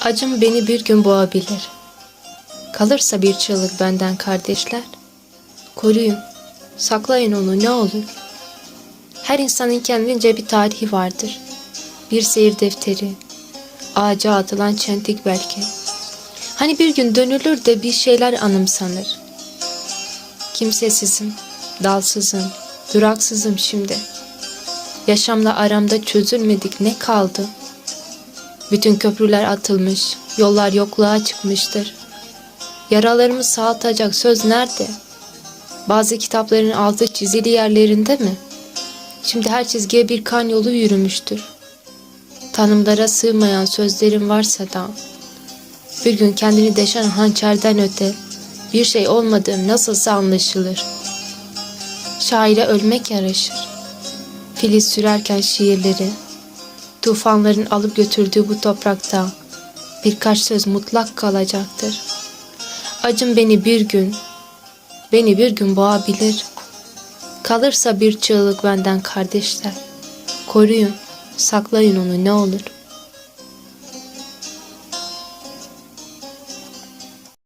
Acım beni bir gün boğabilir. Kalırsa bir çığlık benden kardeşler. Koruyun, saklayın onu ne olur. Her insanın kendince bir tarihi vardır. Bir seyir defteri, ağaca atılan çentik belki. Hani bir gün dönülür de bir şeyler anımsanır. Kimsesizim, dalsızım, duraksızım şimdi. Yaşamla aramda çözülmedik ne kaldı? Bütün köprüler atılmış, yollar yokluğa çıkmıştır. Yaralarımı sağaltacak söz nerede? Bazı kitapların altı çizili yerlerinde mi? Şimdi her çizgiye bir kan yolu yürümüştür. Tanımlara sığmayan sözlerim varsa da bir gün kendini deşen hançerden öte bir şey olmadığım nasılsa anlaşılır. Şaire ölmek yaraşır. Filiz sürerken şiirleri, tufanların alıp götürdüğü bu toprakta birkaç söz mutlak kalacaktır. Acım beni bir gün, beni bir gün boğabilir. Kalırsa bir çığlık benden kardeşler. Koruyun, saklayın onu ne olur.''